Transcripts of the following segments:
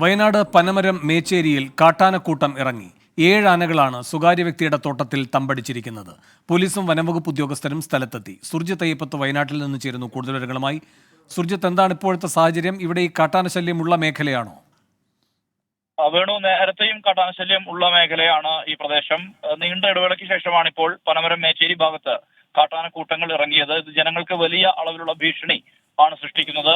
വയനാട് പനമരം മേച്ചേരിയിൽ കാട്ടാനക്കൂട്ടം ഇറങ്ങി. ഏഴ് ആനകളാണ് സ്വകാര്യ വ്യക്തിയുടെ തോട്ടത്തിൽ തമ്പടിച്ചിരിക്കുന്നത്. പോലീസും വനംവകുപ്പ് ഉദ്യോഗസ്ഥരും സ്ഥലത്തെത്തി. സുർജിത്ത് അയ്യപ്പത്ത് വയനാട്ടിൽ നിന്ന് ചേരുന്നു കൂടുതൽ വിവരങ്ങളുമായി. സുർജിത്ത് എന്താണ് ഇപ്പോഴത്തെ സാഹചര്യം? ഇവിടെ ഈ കാട്ടാന ശല്യമുള്ള മേഖലയാണോ വേണു നേരത്തെയും കാട്ടാനശല്യം ഉള്ള മേഖലയാണ് ഈ പ്രദേശം. നീണ്ട ഇടവേളയ്ക്ക് ശേഷമാണ് ഇപ്പോൾ പനമരം മേച്ചേരി ഭാഗത്ത് കാട്ടാനക്കൂട്ടങ്ങൾ ഇറങ്ങിയത്. ഇത് ജനങ്ങൾക്ക് വലിയ അളവിലുള്ള ഭീഷണി ആണ് സൃഷ്ടിക്കുന്നത്.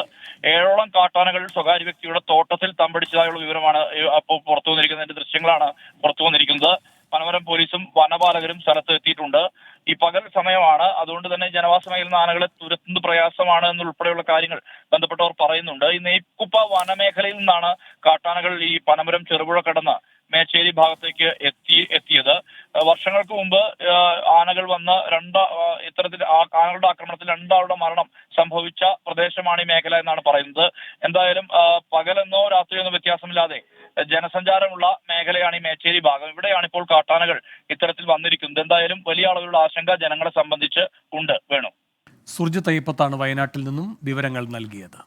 ഏഴോളം കാട്ടാനകൾ സ്വകാര്യ വ്യക്തിയുടെ തോട്ടത്തിൽ തമ്പടിച്ചതായുള്ള വിവരമാണ് അപ്പോൾ പുറത്തു വന്നിരിക്കുന്നതിന്റെ ദൃശ്യങ്ങളാണ് പുറത്തു വന്നിരിക്കുന്നത്. പനമരം പോലീസും വനപാലകരും സ്ഥലത്ത് എത്തിയിട്ടുണ്ട്. ഈ പകൽ സമയമാണ്. അതുകൊണ്ട് തന്നെ ജനവാസ മേഖല ആനകളെ തുരത്തുന്നത് പ്രയാസമാണ് എന്നുൾപ്പെടെയുള്ള കാര്യങ്ങൾ ബന്ധപ്പെട്ടവർ പറയുന്നുണ്ട്. ഈ നെയ്ക്കുപ്പ വനമേഖലയിൽ നിന്നാണ് കാട്ടാനകൾ ഈ പനമരം ചെറുപുഴ കടന്ന് മേച്ചേരി ഭാഗത്തേക്ക് എത്തി എത്തിയത്. വർഷങ്ങൾക്ക് മുമ്പ് ആനകൾ വന്ന രണ്ട ഇത്തരത്തിൽ ആനകളുടെ ആക്രമണത്തിൽ രണ്ടാളുടെ മരണം സംഭവിച്ച പ്രദേശമാണ് ഈ മേഖല എന്നാണ് പറയുന്നത്. എന്തായാലും പകലെന്നോ രാത്രിയെന്നോ വ്യത്യാസമില്ലാതെ ജനസഞ്ചാരമുള്ള മേഖലയാണ് ഈ മേച്ചേരി ഭാഗം. ഇവിടെയാണ് ഇപ്പോൾ കാട്ടാനകൾ ഇത്തരത്തിൽ വന്നിരിക്കുന്നത്. എന്തായാലും വലിയ അളവിലുള്ള ആശങ്ക ജനങ്ങളെ സംബന്ധിച്ച് ഉണ്ട്. വേണു. സുർജിത്ത് അയ്യപ്പത്താണ് വയനാട്ടിൽ നിന്നും വിവരങ്ങൾ നൽകിയത്.